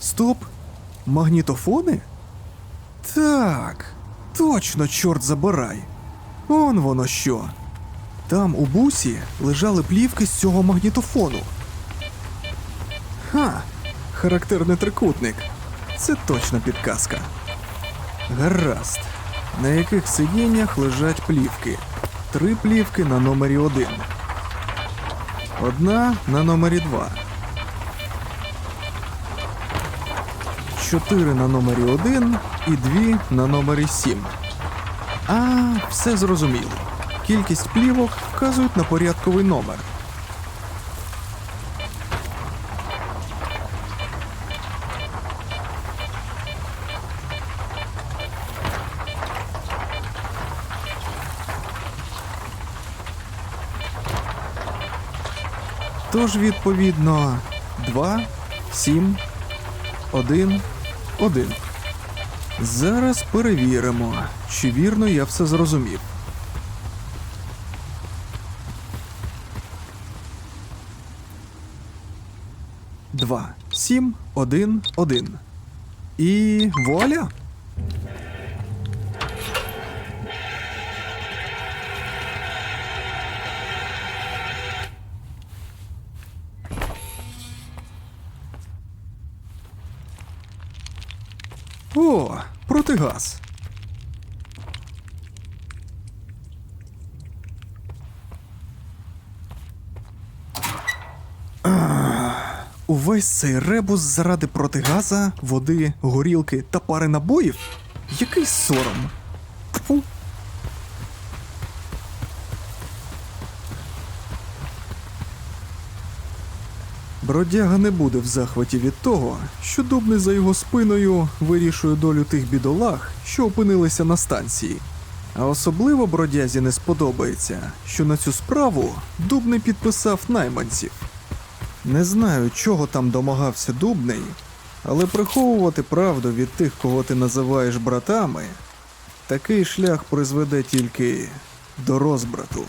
Стоп! Магнітофони? Так, точно, чорт забирай. Он воно що. Там у бусі лежали плівки з цього магнітофону. Ха, характерний трикутник. Це точно підказка. Гаразд. На яких сидіннях лежать плівки? Три плівки на номері один. Одна на номері два. Чотири на номері один і дві на номері сім. А, все зрозуміло. Кількість плівок вказують на порядковий номер. Тож, відповідно, 2, 7, 1, 1. Зараз перевіримо, чи вірно я все зрозумів. Два, сім, один, один. І вуаля! О, протигаз. Увесь цей ребус заради протигаза, води, горілки та пари набоїв? Який сором. Тьфу. Бродяга не буде в захваті від того, що дубний за його спиною вирішує долю тих бідолах, що опинилися на станції. А особливо бродязі не сподобається, що на цю справу дубний підписав найманців. Не знаю, чого там домагався дубний, але приховувати правду від тих, кого ти називаєш братами, такий шлях призведе тільки до розбрату.